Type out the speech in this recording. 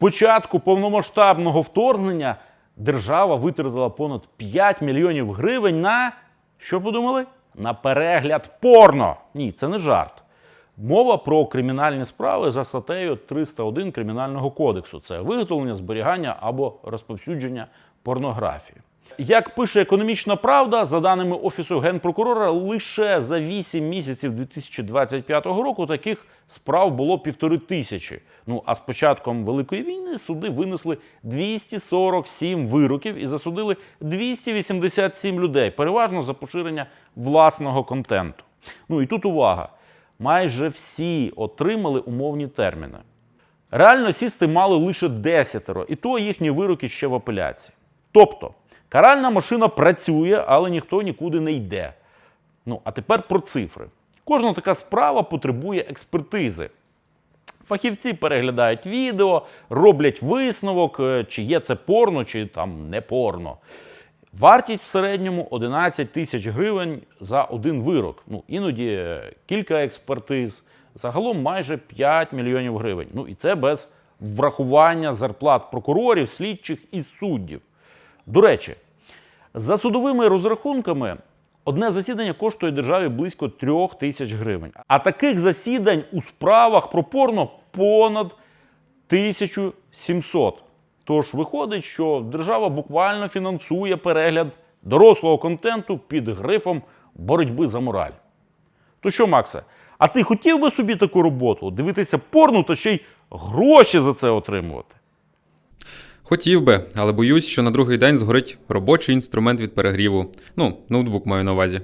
початку повномасштабного вторгнення держава витратила понад 5 мільйонів гривень на що подумали? На перегляд порно. Ні, це не жарт. Мова про кримінальні справи за статтею 301 Кримінального кодексу. Це виготовлення, зберігання або розповсюдження порнографії. Як пише економічна правда, за даними Офісу генпрокурора, лише за 8 місяців 2025 року таких справ було півтори тисячі. Ну а з початком Великої війни суди винесли 247 вироків і засудили 287 людей, переважно за поширення власного контенту. Ну і тут увага: майже всі отримали умовні терміни. Реально сісти мали лише десятеро, і то їхні вироки ще в апеляції. Тобто, каральна машина працює, але ніхто нікуди не йде. Ну, а тепер про цифри. Кожна така справа потребує експертизи. Фахівці переглядають відео, роблять висновок, е, чи є це порно, чи там не порно. Вартість в середньому 11 тисяч гривень за один вирок. Ну, іноді е, кілька експертиз. Загалом майже 5 мільйонів гривень. Ну і це без врахування зарплат прокурорів, слідчих і суддів. До речі, за судовими розрахунками, одне засідання коштує державі близько 3 тисяч гривень. А таких засідань у справах про порно понад 1700. Тож виходить, що держава буквально фінансує перегляд дорослого контенту під грифом боротьби за мораль. То що, Максе, а ти хотів би собі таку роботу? Дивитися порно та ще й гроші за це отримувати? Хотів би, але боюсь, що на другий день згорить робочий інструмент від перегріву. Ну, ноутбук маю на увазі.